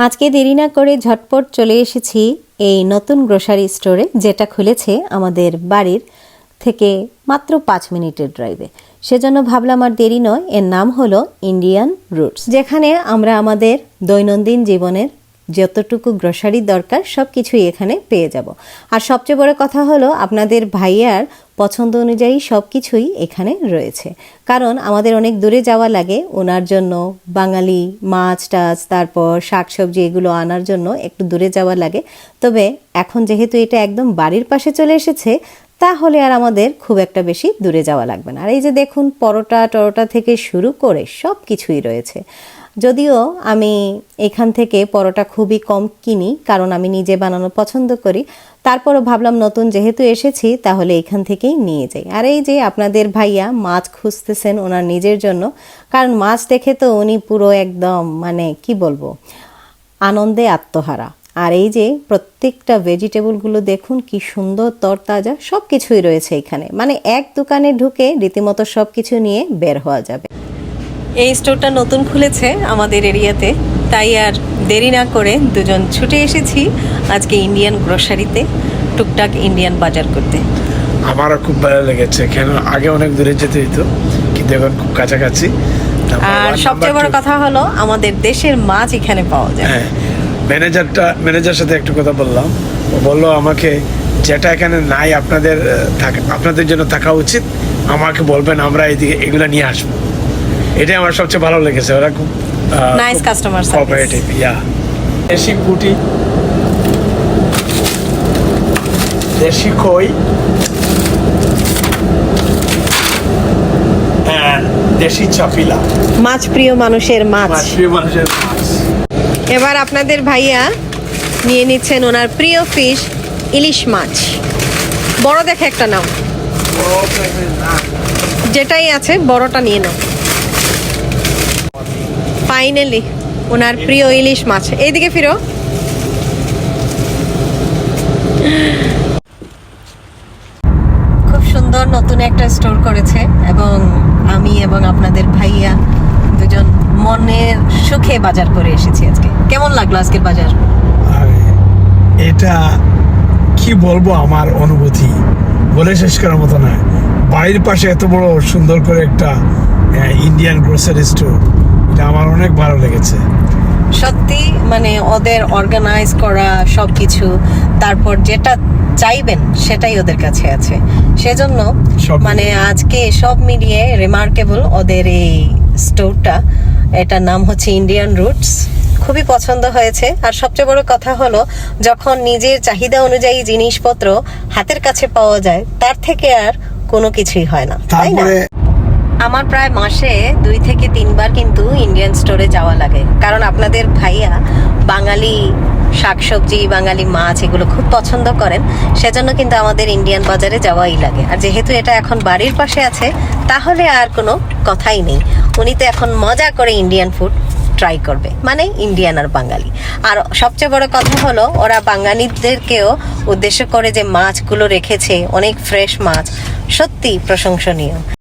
আজকে দেরি না করে ঝটপট চলে এসেছি এই নতুন গ্রোসারি স্টোরে যেটা খুলেছে আমাদের বাড়ির থেকে মাত্র পাঁচ মিনিটের ড্রাইভে সেজন্য ভাবলাম আর দেরি নয়, এর নাম হলো ইন্ডিয়ান রুটস যেখানে আমরা আমাদের দৈনন্দিন জীবনের যতটুকু গ্রোসারির দরকার সব কিছুই এখানে পেয়ে যাব। আর সবচেয়ে বড় কথা হলো, আপনাদের ভাইয়ার পছন্দ অনুযায়ী সব কিছুই এখানে রয়েছে। কারণ আমাদের অনেক দূরে যাওয়া লাগে, ওনার জন্য বাঙালি মাছ টাছ, তারপর শাকসবজি এগুলো আনার জন্য একটু দূরে যাওয়া লাগে। তবে এখন যেহেতু এটা একদম বাড়ির পাশে চলে এসেছে, তাহলে আর আমাদের খুব একটা বেশি দূরে যাওয়া লাগবে না। আর এই যে দেখুন পরোটা টরোটা থেকে শুরু করে সব কিছুই রয়েছে। যদিও আমি এখান থেকে পরোটা খুবই কম কিনি, কারণ আমি নিজে বানানো পছন্দ করি। তারপরও ভাবলাম নতুন যেহেতু এসেছি, তাহলে এখান থেকেই নিয়ে যাই। আর এই যে আপনাদের ভাইয়া মাছ খুঁজতেছেন ওনার নিজের জন্য, কারণ মাছ দেখে তো উনি পুরো একদম মানে কি বলব, আনন্দে আত্মহারা। আর এই যে প্রত্যেকটা ভেজিটেবলগুলো দেখুন, কি সুন্দর তরতাজা সব কিছুই রয়েছে এখানে। মানে এক দোকানে ঢুকে রীতিমতো সব কিছু নিয়ে বের হওয়া যাবে। এই স্টোরটা নতুন খুলেছে আমাদের এরিয়াতে তাই আর দেরি না করে দুজন ছুটে এসেছি আজকে ইন্ডিয়ান গ্রোসারিতে টুকটাক ইন্ডিয়ান বাজার করতে। আমারও খুব ভালো লেগেছে কেন আগে অনেক দূরে যেতে হতো কিন্তু এখন খুব কাছাকাছি। আর সবচেয়ে বড় কথা হলো আমাদের দেশের মাছ এখানে পাওয়া যায়। হ্যাঁ ম্যানেজারটা ম্যানেজার সাথে একটু কথা বললাম। ও বলল আমাকে যেটা এখানে নাই আপনাদের আপনাদের জন্য থাকা উচিত আমাকে বলবেন আমরা এইদিকে এগুলো নিয়ে আসব। এটাই আমার সবচেয়ে ভালো লেগেছে ওরা খুব customer service. কোঅপারেটিভ ইয়া দেশি পুটি দেশি কই দেশি চাপিলা। মাছ প্রিয় মানুষের মাছ। মাছ প্রিয় মানুষের মাছ। এবার আপনাদের ভাইয়া নিয়ে নিচ্ছেন ওনার প্রিয় ফিশ ইলিশ মাছ। বড় দেখে একটা নাও। যেটাই আছে বড়টা নিয়ে নাও। ফাইনালি ওনার প্রিয় ইলিশ মাছ। এইদিকে ফিরো। খুব সুন্দর নতুন একটা স্টোর করেছে এবং আমি এবং আপনাদের ভাইয়া দুজন মনের সুখে বাজার করে এসেছি আজকে। কেমন লাগল আজকের বাজার? আর এটা কি বলব আমার অনুভূতি? বলে শেষ করার মতো না বাড়ির পাশে এত বড় সুন্দর করে একটা ইন্ডিয়ান গ্রোসারি স্টোর এটা আমার অনেক ভালো লেগেছে। সত্যি মানে ওদের অর্গানাইজ করা সব কিছু তারপর যেটা চাইবেন সেটাই ওদের কাছে আছে। সেজন্য মানে আজকে সব মিলিয়ে রিমার্কেবল ওদের এই স্টোরটা এটার নাম হচ্ছে ইন্ডিয়ান রুটস খুবই পছন্দ হয়েছে। আর সবচেয়ে বড় কথা হলো যখন নিজের চাহিদা অনুযায়ী জিনিসপত্র হাতের কাছে পাওয়া যায় তার থেকে আর কোনো কিছুই হয় না তাই না? আমার প্রায় মাসে দুই থেকে তিনবার কিন্তু যাওয়া লাগে। কারণ আপনাদের ভাইয়া বাঙালি শাকসবজি, বাঙালি মাছ এগুলো খুব পছন্দ করেন, সেজন্য কিন্তু আমাদের ইন্ডিয়ান বাজারে যাওয়াই লাগে। আর যেহেতু এটা এখন বাড়ির পাশে আছে, তাহলে আর কোনো কথাই নেই। উনি তো এখন মজা করে ইন্ডিয়ান ফুড ট্রাই করবে মানে ইন্ডিয়ান আর বাঙালি। আর সবচেয়ে বড় কথা হলো, ওরা বাঙালিদেরকেও উদ্দেশ্য করে যে মাছগুলো রেখেছে, অনেক ফ্রেশ মাছ। সত্যি প্রশংসনীয়।